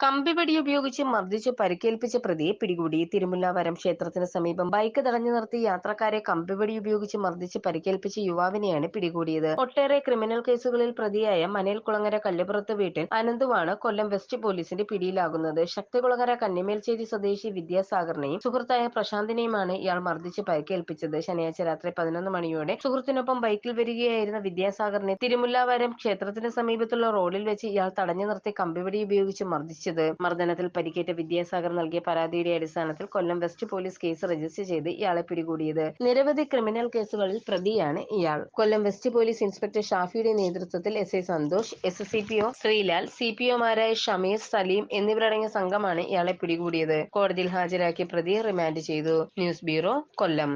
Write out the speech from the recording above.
കമ്പിവടി ഉപയോഗിച്ച് മർദ്ദിച്ച് പരിക്കേൽപ്പിച്ച പ്രതിയെ പിടികൂടി. തിരുമുല്ലാവരം ക്ഷേത്രത്തിന് സമീപം ബൈക്ക് തടഞ്ഞു നിർത്തി യാത്രക്കാരെ കമ്പിവടി ഉപയോഗിച്ച് മർദ്ദിച്ച് പരിക്കേൽപ്പിച്ച യുവാവിനെയാണ് പിടികൂടിയത്. ഒട്ടേറെ ക്രിമിനൽ കേസുകളിൽ പ്രതിയായ മനേൽകുളങ്ങര കല്ലുപുറത്ത് വീട്ടിൽ അനന്തുവാണ് കൊല്ലം വെസ്റ്റ് പോലീസിന്റെ പിടിയിലാകുന്നത്. ശക്തികുളങ്ങര കന്നിമേൽച്ചേരി സ്വദേശി വിദ്യാസാഗറിനെയും സുഹൃത്തായ പ്രശാന്തിനെയുമാണ് ഇയാൾ മർദ്ദിച്ച് പരിക്കേൽപ്പിച്ചത്. ശനിയാഴ്ച രാത്രി പതിനൊന്ന് മണിയോടെ സുഹൃത്തിനൊപ്പം ബൈക്കിൽ വരികയായിരുന്ന വിദ്യാസാഗറിനെ തിരുമുല്ലാവരം ക്ഷേത്രത്തിന് സമീപത്തുള്ള റോഡിൽ വെച്ച് ഇയാൾ തടഞ്ഞു നിർത്തി കമ്പിവടി ഉപയോഗിച്ച് മർദ്ദിച്ചത് മർദ്ദനത്തിൽ പരിക്കേറ്റ വിദ്യാസാഗർ നൽകിയ പരാതിയുടെ അടിസ്ഥാനത്തിൽ Kollam west police case register ചെയ്ത് ഇയാളെ പിടികൂടിയത്. നിരവധി ക്രിമിനൽ കേസുകളിൽ പ്രതിയാണ് ഇയാൾ. കൊല്ലം വെസ്റ്റ് പോലീസ് ഇൻസ്പെക്ടർ ഷാഫിയുടെ നേതൃത്വത്തിൽ S I Santhosh S S C P O Sreelal C P ഒമാരായ Shameer Saleem എന്നിവരടങ്ങിയ സംഘമാണ് ഇയാളെ പിടികൂടിയത്. കോടതിയിൽ ഹാജരാക്കിയ പ്രതിയെ റിമാൻഡ് ചെയ്തു. News bureau Kollam.